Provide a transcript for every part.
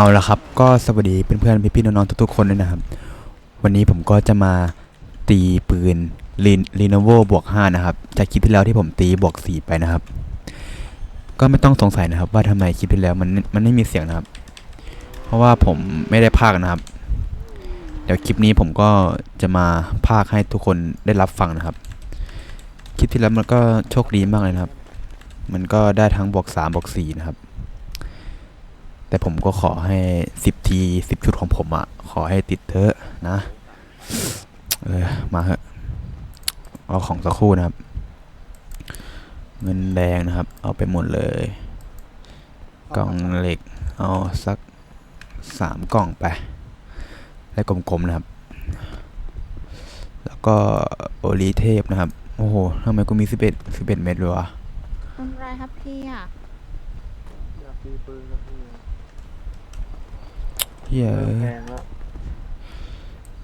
เอาละครับ ก็สวัสดีเพื่อนๆพี่ๆน้องๆทุกๆคนด้วยนะครับ วันนี้ผมก็จะมาตีปืนลีนลีโนโวบวก5นะครับ จากคลิปที่แล้วที่ผมตีบวก4ไปนะครับ ก็ไม่ต้องสงสัยนะครับ ว่าทำไมคลิปที่แล้วมันมันไม่มีเสียงนะครับ เพราะว่าผมไม่ได้พากนะครับ เดี๋ยวคลิปนี้ผมก็จะมาพากให้ทุกคนได้รับฟังนะครับ คลิปที่แล้วมันก็โชคดีมากเลยนะครับ มันก็ได้ทั้งบวก3บวก4นะครับ แต่ผมก็ขอให้สิบทีสิบชุดของผมอะขอให้ติดเถอะนะ เออ มาเถอะเอาของสักครู่นะครับ เงินแดงนะครับ เอาไปหมดเลย กล่องเหล็ก เอาสักสามกล่องไป และกลมๆนะครับ แล้วก็โอลีเทพนะครับ โอ้โหทำไมกูมีสิบเอ็ดสิบเอ็ดเม็ดเลยวะทำไรครับพี่อะอยากตีปืนครับพี่ เฮ้ยเริ่มแพงแล้ว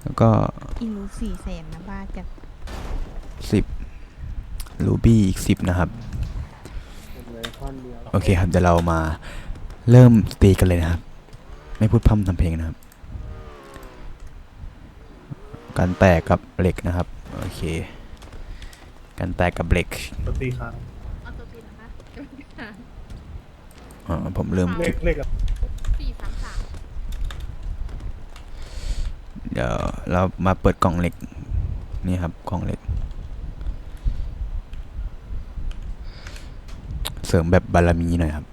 แล้วก็อีรูสี่แสนนะบ้าจัดสิบรูบี้อีกสิบนะครับ เป็นเลยท่อนเดียว โอเคครับเดี๋ยวเรามาเริ่มตีกันเลยนะครับ ไม่พูดพร่ำทำเพลงนะครับ การแตกกับเหล็กนะครับ โอเค การแตกกับเหล็กปกติครับเอาตัวปีนะคะ อ๋อผมเริ่มเลเก็ขบเลขอะ สี่สามสาม เดี๋ยวเรามาเปิดกล่องเหล็กนี่ครับกล่องเหล็ก เสริมแบบบารมีหน่อยครับ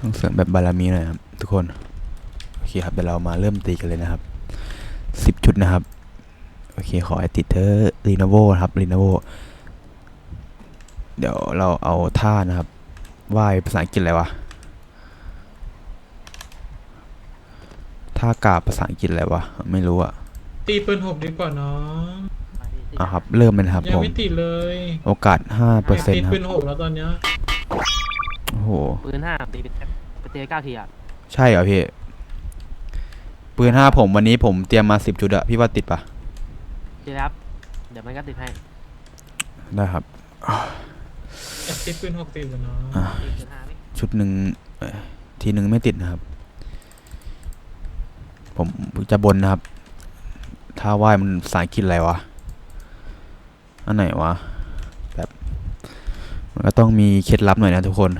ต้องเสริมแบบบารมีหน่อยครับทุกคนโอเคครับเดี๋ยวเรามาเริ่มตีกันเลยนะครับสิบชุดนะครับโอเคขอให้ติดเธอรีโนโวครับรีโนโวเดี๋ยวเราเอาท่านะครับว่ายภาษาอังกฤษอะไรวะ ท่ากราบภาษาอังกฤษอะไรวะ ไม่รู้อะตีปืนหกดีกว่าน้องอะครับ เริ่มเลยนะครับยัผงมไม่ติดเลยโอกาสห้าเปอร์เซ็นตีต์ครัปืบนหกแล้วตอนเนี้ยโอ้โห ปืนห้าตีไปไปตีไปเก้าทีอะใช่เหรอพี่ ปืนห้าผมวันนี้ผมเตรียมมาสิบจุดอะพี่ว่าติดปะเจอครับ เดี๋ยวมันก็ติดให้ได้ครับแอบตีปืนหกติดกว่าน้องอะตีปืนห้าไหมชุดหนึ่งเอ่อทีหนึ่งไม่ติดนะครับ ผมจะบนนะครับถ้าว่ายมันภาษาอังกฤษอะไรวะ อันไหนวะ แบบ มันก็ต้องมีเคล็ดลับหน่อยนะทุกคน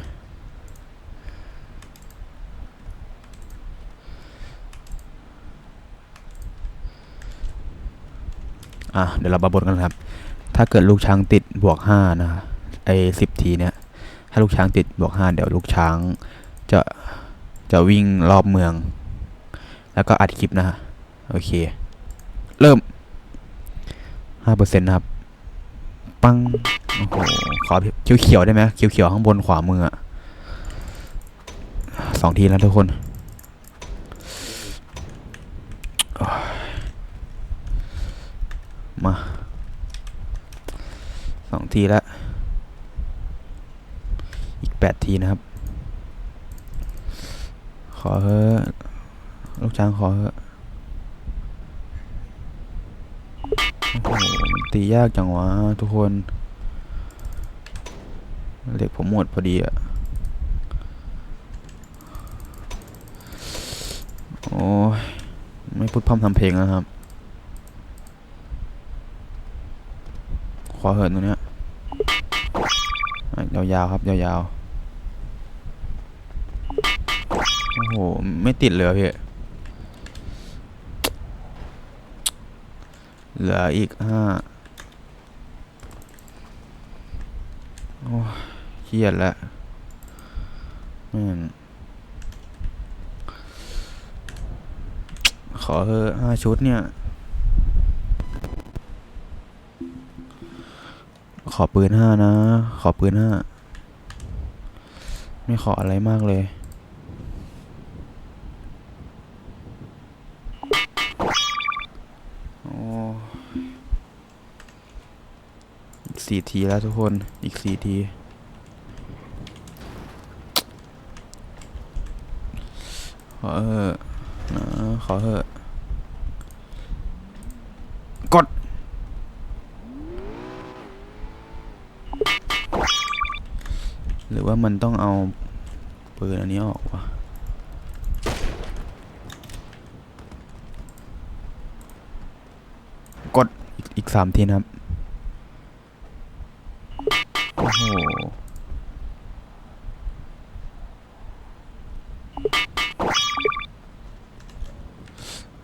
อะ เดี๋ยวเรามาบนกันครับ ถ้าเกิดลูกช้างติดบวกห้านะ ไอ้สิบทีเนี้ย ถ้าลูกช้างติดบวกห้าเดี๋ยวลูกช้างจะจะวิ่งรอบเมือง แล้วก็อัดคลิปนะฮะโอเค เริ่มห้าเปอร์เซ็นต์นะครับ ปัง โอ้โห ขอเขียวเขียวได้ไหมเขียวเขียวข้างบนขวามืออะสองทีแล้วทุกคน มาสองทีแล้ว อีกแปดทีนะครับ ขอเถอะ ลูกช้างขอเถอะโอ้โหตียากจังวะทุกคน เหล็กผมหมดพอดีอะโอ้ย ไม่พูดพร่ำทำเพลงแล้วครับ ขอเหินตรงเนี้ยยาวๆครับ ยาวๆ โอ้โห ไม่ติดเลยอะพี่ เหลืออีกห้าโอ้เครียดแล้วแม่ขอเถอห้าชุดเนี่ย ขอปืนห้านะ ขอปืนห้า ไม่ขออะไรมากเลย สี่ทีแล้วทุกคนอีกสี่ทีขอเอะขอเถอะกด หรือว่ามันต้องเอาปืนอันนี้ออกวะกดอีกสามทีนะครับ โอ้โห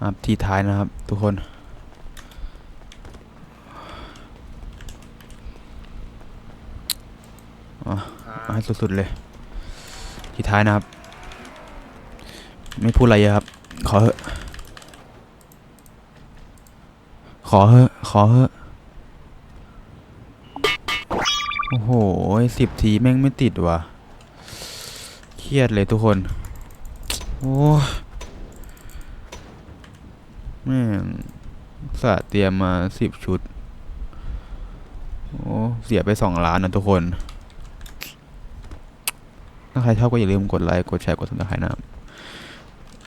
ครับทีท้ายนะครับ ทุกคนอะเอาให้สุดๆเลย ทีท้ายนะครับ ไม่พูดอะไรเยอะครับ ขอเถอะขอเถอะขอเถอะ โอ้โหสิบทีแม่งไม่ติดว่ะ เครียดเลยทุกคน โอ้แม่งสะเตรียมมาสิบชุด โอ้เสียไปสองล้านนะทุกคน ถ้าใครชอบก็อย่าลืมกดไลค์ กดแชร์ กดติดตามนะครับ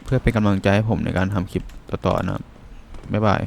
เพื่อเป็นกำลังใจให้ผมในการทำคลิปต่อๆนะ บ๊ายบาย